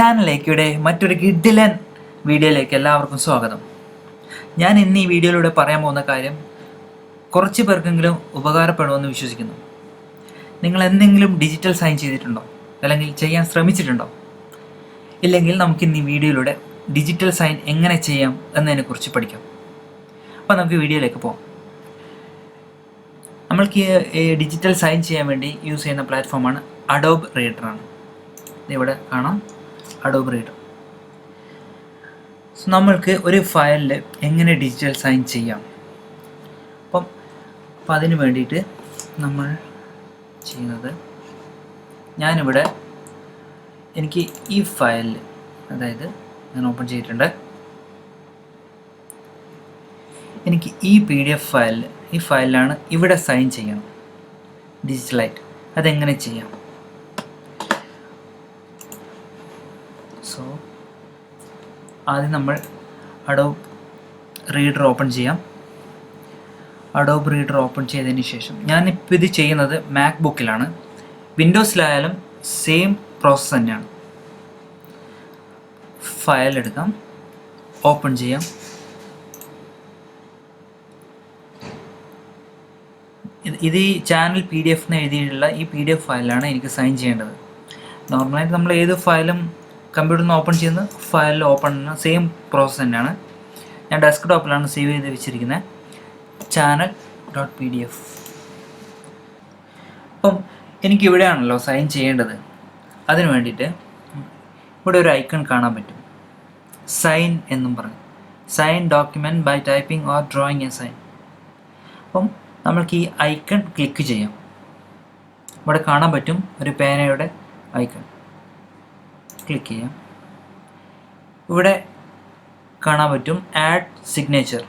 ചാനലിലേക്കൂടെ മറ്റൊരു കിഡിലൻ വീഡിയോയിലേക്ക് എല്ലാവർക്കും സ്വാഗതം. ഞാൻ ഇന്ന് ഈ വീഡിയോയിലൂടെ പറയാൻ പോകുന്ന കാര്യം കുറച്ച് പേർക്കെങ്കിലും ഉപകാരപ്പെടുമെന്ന് വിശ്വസിക്കുന്നു. നിങ്ങൾ എന്തെങ്കിലും ഡിജിറ്റൽ സൈൻ ചെയ്തിട്ടുണ്ടോ? അല്ലെങ്കിൽ ചെയ്യാൻ ശ്രമിച്ചിട്ടുണ്ടോ? ഇല്ലെങ്കിൽ നമുക്ക് ഇന്ന് ഈ വീഡിയോയിലൂടെ ഡിജിറ്റൽ സൈൻ എങ്ങനെ ചെയ്യാം എന്നതിനെക്കുറിച്ച് പഠിക്കാം. അപ്പോൾ നമുക്ക് വീഡിയോയിലേക്ക് പോകാം നമ്മൾക്ക് ഡിജിറ്റൽ സൈൻ ചെയ്യാൻ വേണ്ടി യൂസ് ചെയ്യുന്ന പ്ലാറ്റ്ഫോമാണ് അഡോബ് റീഡറാണ് ഇവിടെ കാണാം. അഡോബ് റീഡർ സോ നമ്മൾക്ക് ഒരു ഫയലിൽ എങ്ങനെ ഡിജിറ്റൽ സൈൻ ചെയ്യാം? അപ്പം അപ്പം അതിന് വേണ്ടിയിട്ട് നമ്മൾ ചെയ്യുന്നത് ഞാനിവിടെ എനിക്ക് ഈ ഫയലിൽ അതായത് ഞാൻ ഓപ്പൺ ചെയ്തിട്ടുണ്ട്. എനിക്ക് ഈ പി ഡി എഫ് ഫയലിൽ ഈ ഫയലിലാണ് ഇവിടെ സൈൻ ചെയ്യണം. ഡിജിറ്റലായിട്ട് അതെങ്ങനെ ചെയ്യാം? ആദ്യം നമ്മൾ അഡോബ് റീഡർ ഓപ്പൺ ചെയ്യാം. അഡോബ് റീഡർ ഓപ്പൺ ചെയ്തതിന് ശേഷം ഞാനിപ്പോൾ ഇത് ചെയ്യുന്നത് മാക് ബുക്കിലാണ് വിൻഡോസിലായാലും സെയിം പ്രോസസ്സ് തന്നെയാണ്. ഫയൽ എടുക്കാം. ഓപ്പൺ ചെയ്യാം. ഇത് ഈ ചാനൽ പി ഡി എഫ് എന്ന് എഴുതിയിട്ടുള്ള ഈ പി ഡി എഫ് ഫയലാണ് എനിക്ക് സൈൻ ചെയ്യേണ്ടത്. നോർമലായിട്ട് നമ്മൾ ഏത് ഫയലും കമ്പ്യൂട്ടറിൽ ഓപ്പൺ ചെയ്യുന്ന ഫയലിൽ ഓപ്പൺ ചെയ്യുന്ന. സെയിം പ്രോസസ്സ് തന്നെയാണ്. ഞാൻ ഡെസ്ക്ടോപ്പിലാണ് സേവ് ചെയ്ത് വെച്ചിരിക്കുന്നത് channel dot P D F അപ്പം എനിക്കിവിടെയാണല്ലോ സൈൻ ചെയ്യേണ്ടത്. അതിന് വേണ്ടിയിട്ട് ഇവിടെ ഒരു ഐക്കൺ കാണാൻ പറ്റും. സൈൻ എന്നും പറഞ്ഞു sign document by typing or drawing a sign അപ്പം നമ്മൾക്ക് ഈ ഐക്കൺ ക്ലിക്ക് ചെയ്യാം. ഇവിടെ കാണാൻ പറ്റും ഒരു പേനയുടെ ഐക്കൺ ക്ലിക്ക് ചെയ്യാം. ഇവിടെ കാണാൻ പറ്റും ആഡ് സിഗ്നേച്ചർ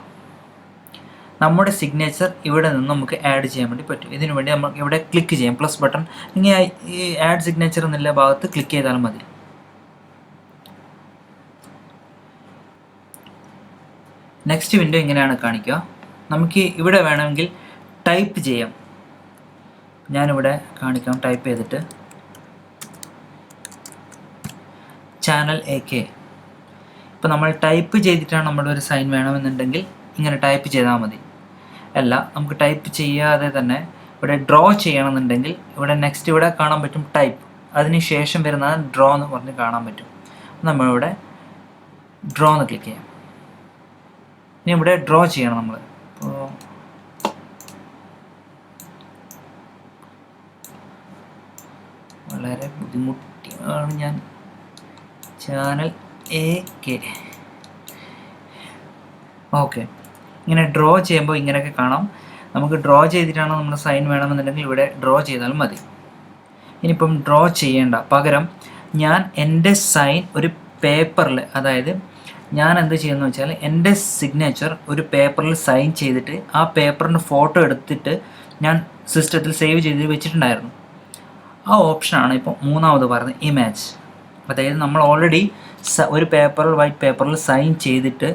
നമ്മുടെ സിഗ്നേച്ചർ ഇവിടെ നിന്ന് നമുക്ക് ആഡ് ചെയ്യാൻ വേണ്ടി പറ്റും. ഇതിനു വേണ്ടി നമ്മൾ ഇവിടെ ക്ലിക്ക് ചെയ്യാം. പ്ലസ് ബട്ടൺ ഇങ്ങനെ ഈ ആഡ് സിഗ്നേച്ചർ എന്നുള്ള ഭാഗത്ത് ക്ലിക്ക് ചെയ്താൽ മതി. നെക്സ്റ്റ് വിൻഡോ ഇങ്ങനെയാണ് കാണിക്കുക. നമുക്ക് ഇവിടെ വേണമെങ്കിൽ ടൈപ്പ് ചെയ്യാം. ഞാനിവിടെ കാണിക്കാം ടൈപ്പ് ചെയ്തിട്ട്. ചാനൽ എ കെ ഇപ്പോൾ നമ്മൾ ടൈപ്പ് ചെയ്തിട്ടാണ് നമ്മുടെ ഒരു സൈൻ വേണമെന്നുണ്ടെങ്കിൽ ഇങ്ങനെ ടൈപ്പ് ചെയ്താൽ മതി. അല്ല നമുക്ക് ടൈപ്പ് ചെയ്യാതെ തന്നെ ഇവിടെ ഡ്രോ ചെയ്യണമെന്നുണ്ടെങ്കിൽ ഇവിടെ നെക്സ്റ്റ് ഇവിടെ കാണാൻ പറ്റും ടൈപ്പ് അതിന് ശേഷം വരുന്ന ഡ്രോ എന്ന് പറഞ്ഞ് കാണാൻ പറ്റും. നമ്മളിവിടെ ഡ്രോ എന്ന് ക്ലിക്ക് ചെയ്യാം. ഇനി ഇവിടെ ഡ്രോ ചെയ്യണം നമ്മൾ വളരെ ബുദ്ധിമുട്ടിയാണ് ഞാൻ ചാനൽ എ കെ ഓക്കെ ഇങ്ങനെ ഡ്രോ ചെയ്യുമ്പോൾ ഇങ്ങനെയൊക്കെ കാണാം. നമുക്ക് ഡ്രോ ചെയ്തിട്ടാണ് നമ്മൾ സൈൻ വേണമെന്നുണ്ടെങ്കിൽ ഇവിടെ ഡ്രോ ചെയ്താലും മതി. ഇനിയിപ്പം ഡ്രോ ചെയ്യേണ്ട. പകരം ഞാൻ എന്റെ സൈൻ ഒരു പേപ്പറിൽ അതായത് ഞാൻ എന്ത് ചെയ്യുന്നു വെച്ചാൽ എന്റെ സിഗ്നേച്ചർ ഒരു പേപ്പറിൽ സൈൻ ചെയ്തിട്ട് ആ പേപ്പറിന് ഫോട്ടോ എടുത്തിട്ട് ഞാൻ സിസ്റ്റത്തിൽ സേവ് ചെയ്ത് വെച്ചിട്ടുണ്ടായിരുന്നു. ആ ഓപ്ഷനാണ് ഇപ്പോൾ മൂന്നാമത് പറയുന്നത് ഇമേജ് അതായത് നമ്മൾ ഓൾറെഡി ഒരു പേപ്പറിൽ വൈറ്റ് പേപ്പറിൽ സൈൻ ചെയ്തിട്ട്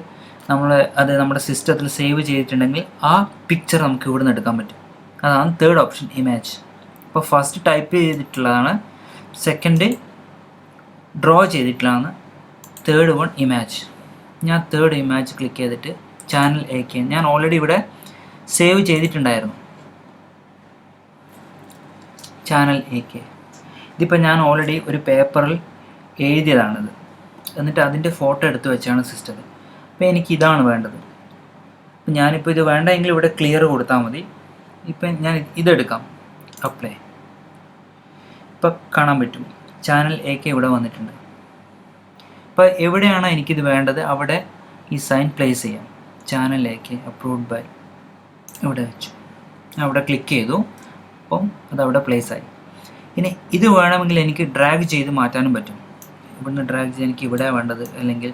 നമ്മൾ അത് നമ്മുടെ സിസ്റ്റത്തിൽ സേവ് ചെയ്തിട്ടുണ്ടെങ്കിൽ ആ പിക്ചർ നമുക്ക് ഇവിടെ നിന്ന് എടുക്കാൻ പറ്റും. അതാണ് തേർഡ് ഓപ്ഷൻ ഇമേജ് അപ്പോൾ ഫസ്റ്റ് ടൈപ്പ് ചെയ്തിട്ടുള്ളതാണ് സെക്കൻഡ് ഡ്രോ ചെയ്തിട്ടുള്ളതാണ് തേർഡ് വൺ ഇമേജ് ഞാൻ തേർഡ് ഇമേജ് ക്ലിക്ക് ചെയ്തിട്ട് ചാനൽ എക്ക് ഞാൻ ഓൾറെഡി ഇവിടെ സേവ് ചെയ്തിട്ടുണ്ടായിരുന്നു. ചാനൽ എ കെ ഇതിപ്പോൾ ഞാൻ ഓൾറെഡി ഒരു പേപ്പറിൽ എഴുതിയതാണിത്. എന്നിട്ട് അതിന്റെ ഫോട്ടോ എടുത്ത് വെച്ചാണ് സിസ്റ്റം അപ്പോൾ എനിക്ക് ഇതാണ് വേണ്ടത്. അപ്പം ഞാനിപ്പോൾ ഇത് വേണ്ടെങ്കിൽ ഇവിടെ ക്ലിയർ കൊടുത്താൽ മതി. ഇപ്പം ഞാൻ ഇതെടുക്കാം. അപ്ലൈ ഇപ്പം കാണാൻ പറ്റും. ചാനൽ എ കെ ഇവിടെ വന്നിട്ടുണ്ട്. അപ്പോൾ എവിടെയാണോ എനിക്കിത് വേണ്ടത്? അവിടെ ഈ സൈൻ പ്ലേസ് ചെയ്യാം. Channel A K approved by ഇവിടെ വെച്ചു. അവിടെ ക്ലിക്ക് ചെയ്തു. അപ്പം അതവിടെ പ്ലേസ് ആയി. ഇനി ഇത് വേണമെങ്കിൽ എനിക്ക് ഡ്രാഗ് ചെയ്ത് മാറ്റാനും പറ്റും. ഇവിടുന്ന് ഡ്രാഗ് ചെയ്ത് എനിക്ക് ഇവിടെ വേണ്ടത് അല്ലെങ്കിൽ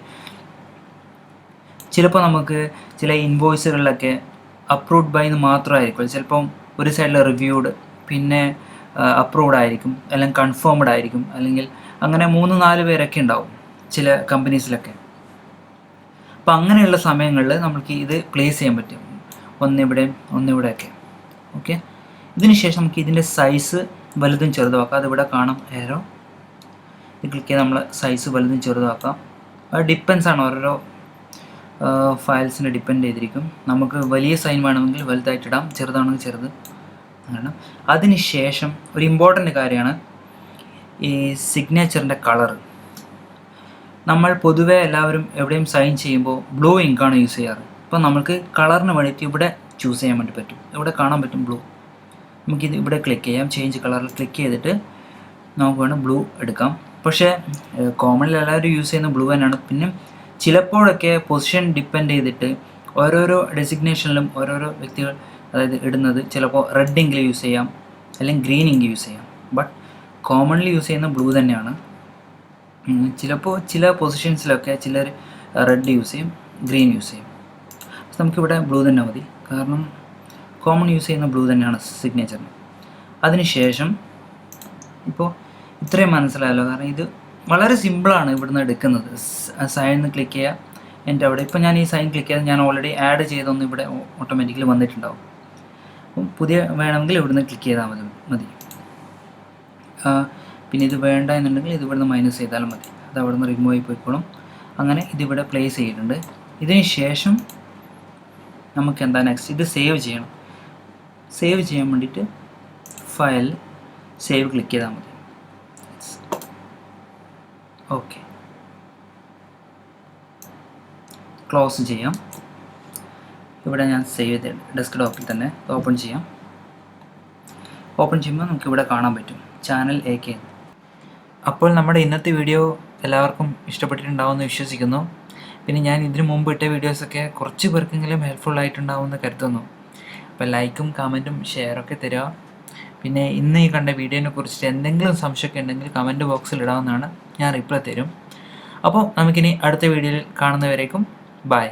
ചിലപ്പോൾ നമുക്ക് ചില ഇൻവോയ്സുകളിലൊക്കെ അപ്രൂവ്ഡ് ബൈ എന്ന് മാത്രമായിരിക്കും. ചിലപ്പം ഒരു സൈഡിൽ റിവ്യൂഡ് പിന്നെ അപ്രൂവ്ഡ് ആയിരിക്കും അല്ലെങ്കിൽ കൺഫേംഡ് ആയിരിക്കും അല്ലെങ്കിൽ അങ്ങനെ മൂന്ന് നാല് പേരൊക്കെ ഉണ്ടാവും ചില കമ്പനീസിലൊക്കെ അപ്പം അങ്ങനെയുള്ള സമയങ്ങളിൽ നമുക്ക് ഇത് പ്ലേസ് ചെയ്യാൻ പറ്റും. ഒന്നിവിടെ ഒന്നിവിടെയൊക്കെ. ഓക്കെ ഇതിന് ശേഷം നമുക്ക് ഇതിന്റെ സൈസ് വലുതും ചെറുതും ആക്കാം. അതിവിടെ കാണാം. ഇത് ക്ലിക്ക് ചെയ്ത് നമ്മൾ സൈസ് വലുതും ചെറുതാക്കാം. അത് ഡിപ്പെൻസ് ആണ്. ഓരോരോ ഫയൽസിനെ ഡിപ്പെൻഡ് ചെയ്തിരിക്കും. നമുക്ക് വലിയ സൈൻ വേണമെങ്കിൽ വലുതായിട്ടിടാം ചെറുതാണെങ്കിൽ ചെറുത്. അങ്ങനെ അതിന് ശേഷം ഒരു ഇമ്പോർട്ടന്റ് കാര്യമാണ് ഈ സിഗ്നേച്ചറിന്റെ കളറ് നമ്മൾ പൊതുവേ എല്ലാവരും എവിടെയും സൈൻ ചെയ്യുമ്പോൾ ബ്ലൂ ഇങ്കാണ് യൂസ് ചെയ്യാറ്. അപ്പോൾ നമുക്ക് കളറിന് വേണ്ടിയിട്ട് ഇവിടെ ചൂസ് ചെയ്യാൻ വേണ്ടി പറ്റും. ഇവിടെ കാണാൻ പറ്റും ബ്ലൂ നമുക്കിത് ഇവിടെ ക്ലിക്ക് ചെയ്യാം. ചേഞ്ച് കളറിൽ ക്ലിക്ക് ചെയ്തിട്ട് നമുക്ക് വേണം ബ്ലൂ എടുക്കാം. പക്ഷേ കോമണിൽ എല്ലാവരും യൂസ് ചെയ്യുന്ന ബ്ലൂ തന്നെയാണ് പിന്നെ ചിലപ്പോഴൊക്കെ പൊസിഷൻ ഡിപ്പെൻഡ് ചെയ്തിട്ട് ഓരോരോ ഡെസിഗ്നേഷനിലും ഓരോരോ വ്യക്തികൾ അതായത് ഇടുന്നത് ചിലപ്പോൾ റെഡ് ഇങ്കിൽ യൂസ് ചെയ്യാം അല്ലെങ്കിൽ ഗ്രീൻ ഇങ്ക് യൂസ് ചെയ്യാം. ബട്ട് കോമൺലി യൂസ് ചെയ്യുന്ന ബ്ലൂ തന്നെയാണ്. ചിലപ്പോൾ ചില പൊസിഷൻസിലൊക്കെ ചിലർ റെഡ് യൂസ് ചെയ്യും ഗ്രീൻ യൂസ് ചെയ്യും. പക്ഷെ നമുക്കിവിടെ ബ്ലൂ തന്നെ മതി. കാരണം കോമൺ യൂസ് ചെയ്യുന്ന ബ്ലൂ തന്നെയാണ് സിഗ്നേച്ചറിന് അതിനുശേഷം ഇപ്പോൾ ഇത്രയും മനസ്സിലായല്ലോ. കാരണം ഇത് വളരെ സിമ്പിളാണ് ഇവിടുന്ന് എടുക്കുന്നത്. സൈനിൽ ക്ലിക്ക് ചെയ്യുക എന്റെ അവിടെ. ഇപ്പോൾ ഞാൻ ഈ സൈൻ ക്ലിക്ക് ചെയ്ത് ഞാൻ ഓൾറെഡി ആഡ് ചെയ്തൊന്ന് ഇവിടെ ഓട്ടോമാറ്റിക്കലി വന്നിട്ടുണ്ടാവും. അപ്പം പുതിയ വേണമെങ്കിൽ ഇവിടുന്ന് ക്ലിക്ക് ചെയ്താൽ മതി മതി. പിന്നെ ഇത് വേണ്ട എന്നുണ്ടെങ്കിൽ ഇത് ഇവിടുന്ന് മൈനസ് ചെയ്താലും മതി. അത് അവിടെ നിന്ന് റിമൂവ് ആയി പോയിക്കോളും. അങ്ങനെ ഇതിവിടെ പ്ലേസ് ചെയ്തിട്ടുണ്ട്. ഇതിന് ശേഷം നമുക്ക് എന്താ നെക്സ്റ്റ് ഇത് സേവ് ചെയ്യണം. സേവ് ചെയ്യാൻ വേണ്ടിയിട്ട് ഫയൽ സേവ് ക്ലിക്ക് ചെയ്താൽ മതി. ഓക്കെ ക്ലോസ് ചെയ്യാം. ഇവിടെ ഞാൻ സേവ് ചെയ്ത് ഡെസ്ക്ടോപ്പിൽ തന്നെ ഓപ്പൺ ചെയ്യാം. ഓപ്പൺ ചെയ്യുമ്പോൾ നമുക്ക് ഇവിടെ കാണാൻ പറ്റും. ചാനൽ എ കെ അപ്പോൾ നമ്മുടെ ഇന്നത്തെ വീഡിയോ എല്ലാവർക്കും ഇഷ്ടപ്പെട്ടിട്ടുണ്ടാവുമെന്ന് വിശ്വസിക്കുന്നു. പിന്നെ ഞാൻ ഇതിനു മുമ്പ് ഇട്ട വീഡിയോസൊക്കെ കുറച്ച് പേർക്കെങ്കിലും ഹെൽപ്ഫുൾ ആയിട്ടുണ്ടാവുമെന്ന് കരുതുന്നു. അപ്പോൾ ലൈക്കും കമന്റും ഷെയറൊക്കെ തരിക. പിന്നെ ഇന്ന് ഈ കണ്ട വീഡിയോനെ കുറിച്ചിട്ട് എന്തെങ്കിലും സംശയമൊക്കെ ഉണ്ടെങ്കിൽ കമന്റ് ബോക്സിൽ ഇടാവുന്നതാണ്. ഞാൻ റിപ്ലൈ തരും. അപ്പോൾ നമുക്കിനി അടുത്ത വീഡിയോയിൽ കാണുന്നവരേക്കും ബൈ